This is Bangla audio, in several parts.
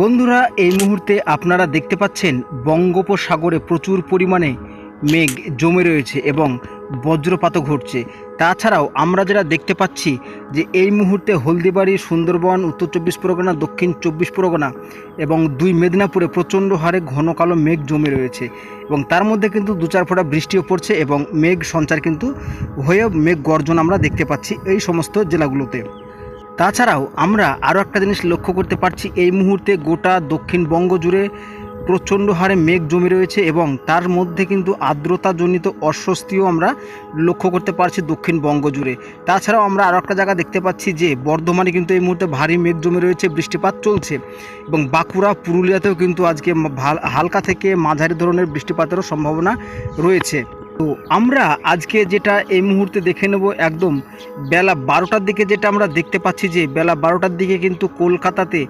বন্ধুরা, এই মুহূর্তে আপনারা দেখতে পাচ্ছেন বঙ্গোপসাগরে প্রচুর পরিমাণে মেঘ জমে রয়েছে এবং বজ্রপাতও ঘটছে। তাছাড়াও আমরা যেটা দেখতে পাচ্ছি যে এই মুহূর্তে হলদিবাড়ি, সুন্দরবন, উত্তর চব্বিশ পরগনা, দক্ষিণ চব্বিশ পরগনা এবং দুই মেদিনীপুরে প্রচণ্ড হারে ঘন কালো মেঘ জমে রয়েছে এবং তার মধ্যে কিন্তু দু চার ফোঁটা বৃষ্টিও পড়ছে এবং মেঘ সঞ্চার কিন্তু হয়ে মেঘ গর্জন আমরা দেখতে পাচ্ছি এই সমস্ত জেলাগুলোতে। তাছাড়াও আমরা আরও একটা জিনিস লক্ষ্য করতে পারছি, এই মুহূর্তে গোটা দক্ষিণবঙ্গ জুড়ে প্রচণ্ড হারে মেঘ জমে রয়েছে এবং তার মধ্যে কিন্তু আর্দ্রতাজনিত অস্বস্তিও আমরা লক্ষ্য করতে পারছি দক্ষিণবঙ্গ জুড়ে তাছাড়াও আমরা আরও একটা জায়গা দেখতে পাচ্ছি যে বর্ধমানে কিন্তু এই মুহূর্তে ভারী মেঘ জমে রয়েছে, বৃষ্টিপাত চলছে এবং বাঁকুড়া, পুরুলিয়াতেও কিন্তু আজকে হালকা থেকে মাঝারি ধরনের বৃষ্টিপাতেরও সম্ভাবনা রয়েছে। তো আমরা আজকে যেটা এই মুহূর্তে দেখে নেব একদম বেলা বারোটার দিকে যেটা আমরা দেখতে পাচ্ছি যে বেলা বারোটার দিকে কিন্তু কলকাতাতে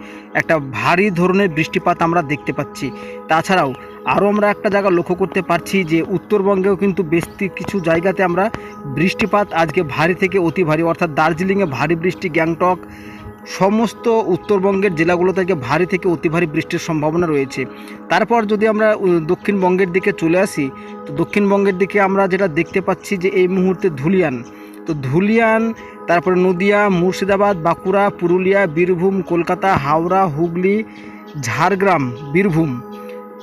একটা ভারী ধরনের বৃষ্টিপাত আমরা দেখতে পাচ্ছি। তাছাড়াও আরও আমরা একটা জায়গা লক্ষ্য করতে পারছি যে উত্তরবঙ্গেও কিন্তু বেশ কিছু জায়গাতে আমরা বৃষ্টিপাত আজকে ভারী থেকে অতি ভারী, অর্থাৎ দার্জিলিংয়ে ভারী বৃষ্টি, গ্যাংটক সমস্ত উত্তরবঙ্গের জেলাগুলো থেকে ভারী থেকে অতি ভারী বৃষ্টির সম্ভাবনা রয়েছে। তারপর যদি আমরা দক্ষিণবঙ্গের দিকে চলে আসি তো দক্ষিণবঙ্গের দিকে আমরা যেটা দেখতে পাচ্ছি যে এই মুহূর্তে ধুলিয়ান। তো ধুলিয়ান, তারপরে নদিয়া, মুর্শিদাবাদ, বাঁকুড়া, পুরুলিয়া, বীরভূম, কলকাতা, হাওড়া, হুগলি, ঝাড়গ্রাম, বীরভূম।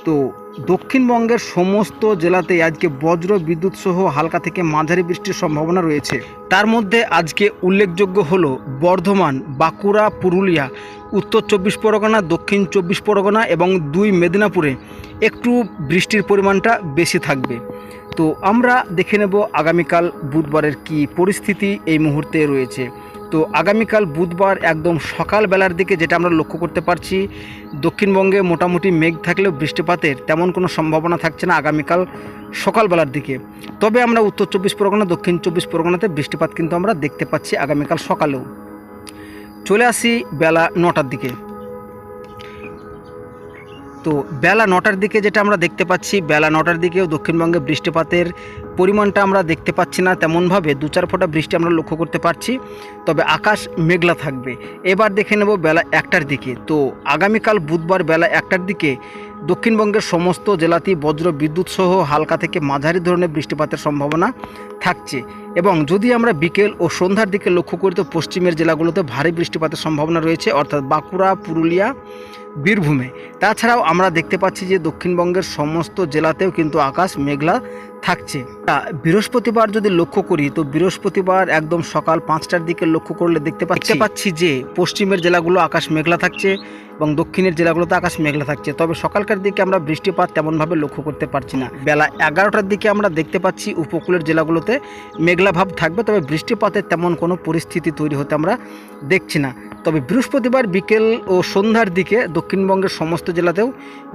তো দক্ষিণবঙ্গের সমস্ত জেলাতে আজকে বজ্র বিদ্যুৎ সহ হালকা থেকে মাঝারি বৃষ্টির সম্ভাবনা রয়েছে। তার মধ্যে আজকে উল্লেখযোগ্য হল বর্ধমান, বাঁকুড়া, পুরুলিয়া, উত্তর চব্বিশ পরগনা, দক্ষিণ চব্বিশ পরগনা এবং দুই মেদিনীপুরে একটু বৃষ্টির পরিমাণটা বেশি থাকবে। তো আমরা দেখে নেব আগামীকাল বুধবারের কি পরিস্থিতি এই মুহূর্তে রয়েছে। তো আগামীকাল বুধবার একদম সকালবেলার দিকে যেটা আমরা লক্ষ্য করতে পারছি, দক্ষিণবঙ্গে মোটামুটি মেঘ থাকলেও বৃষ্টিপাতের তেমন কোনো সম্ভাবনা থাকছে না আগামীকাল সকালবেলার দিকে। তবে আমরা উত্তর চব্বিশ পরগনা, দক্ষিণ চব্বিশ পরগনাতে বৃষ্টিপাত কিন্তু আমরা দেখতে পাচ্ছি আগামীকাল সকালেও। চলে আসি বেলা নটার দিকে। তো বেলা নটার দিকে যেটা আমরা দেখতে পাচ্ছি, বেলা নটার দিকেও দক্ষিণবঙ্গে বৃষ্টিপাতের পরিমাণটা আমরা দেখতে পাচ্ছি না তেমনভাবে, দু চার ফোঁটা বৃষ্টি আমরা লক্ষ্য করতে পারছি, তবে আকাশ মেঘলা থাকবে। এবার দেখে নেব বেলা একটার দিকে। তো আগামীকাল বুধবার বেলা একটার দিকে দক্ষিণবঙ্গের সমস্ত জেলাতেই বজ্র বিদ্যুৎ সহ হালকা থেকে মাঝারি ধরনের বৃষ্টিপাতের সম্ভাবনা থাকছে। এবং যদি আমরা বিকেল ও সন্ধ্যার দিকে লক্ষ্য করি, তো পশ্চিমের জেলাগুলোতে ভারী বৃষ্টিপাতের সম্ভাবনা রয়েছে, অর্থাৎ বাঁকুড়া, পুরুলিয়া, বীরভূমে। তাছাড়াও আমরা দেখতে পাচ্ছি যে দক্ষিণবঙ্গের সমস্ত জেলাতেও কিন্তু আকাশ মেঘলা থাকছে। তা বৃহস্পতিবার যদি লক্ষ্য করি, তো বৃহস্পতিবার একদম সকাল পাঁচটার দিকে লক্ষ্য করলে দেখতে পাচ্ছি পাচ্ছি যে পশ্চিমের জেলাগুলো আকাশ মেঘলা থাকছে। এবং দক্ষিণের জেলাগুলোতে আকাশ মেঘলা থাকছে। তবে সকালকার দিকে আমরা বৃষ্টিপাত তেমনভাবে লক্ষ্য করতে পারছি না। বেলা এগারোটার দিকে আমরা দেখতে পাচ্ছি উপকূলের জেলাগুলোতে মেঘলা ভাব থাকবে, তবে বৃষ্টিপাতের তেমন কোনো পরিস্থিতি তৈরি হতে আমরা দেখছি না। তবে বৃহস্পতিবার বিকেল ও সন্ধ্যার দিকে দক্ষিণবঙ্গের সমস্ত জেলাতেও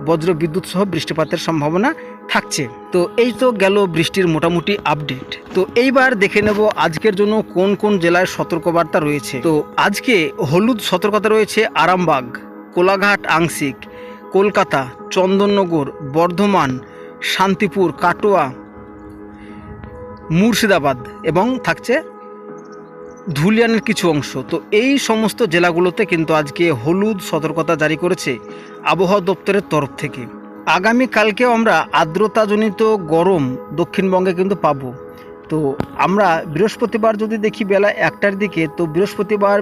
বজ্র বিদ্যুৎ সহ বৃষ্টিপাতের সম্ভাবনা থাকছে। তো এই তো গেল বৃষ্টির মোটামুটি আপডেট। তো এইবার দেখে নেব আজকের জন্য কোন কোন জেলায় সতর্কবার্তা রয়েছে। তো আজকে হলুদ সতর্কতা রয়েছে আরামবাগ। কোলাঘাট আংশিক, কলকাতা, চন্দননগর, বর্ধমান, শান্তিপুর, কাটোয়া, মুর্শিদাবাদ এবং থাকছে ধুলিয়ানের কিছু অংশ। তো এই সমস্ত জেলাগুলোতে কিন্তু আজকে হলুদ সতর্কতা জারি করেছে আবহাওয়া দপ্তরের তরফ থেকে। আগামী আগামীকালকেও আমরা আর্দ্রতাজনিত গরম দক্ষিণবঙ্গে কিন্তু পাবো। তো আমরা বৃহস্পতিবার যদি দেখি বেলা একটার দিকে, তো বৃহস্পতিবার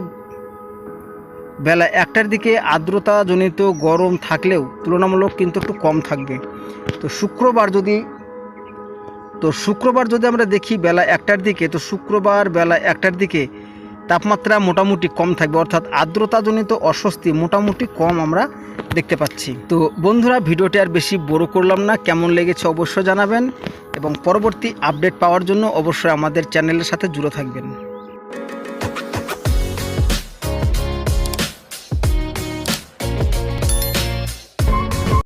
বেলা একটার দিকে আর্দ্রতাজনিত গরম থাকলেও তুলনামূলক কিন্তু একটু কম থাকবে। তো শুক্রবার যদি, তো শুক্রবার যদি আমরা দেখি বেলা একটার দিকে, তো শুক্রবার বেলা একটার দিকে তাপমাত্রা মোটামুটি কম থাকবে, অর্থাৎ আর্দ্রতাজনিত অস্বস্তি মোটামুটি কম আমরা দেখতে পাচ্ছি। তো বন্ধুরা, ভিডিওটি আর বেশি বড় করলাম না, কেমন লেগেছে অবশ্যই জানাবেন এবং পরবর্তী আপডেট পাওয়ার জন্য অবশ্যই আমাদের চ্যানেলের সাথে জুড়ে থাকবেন।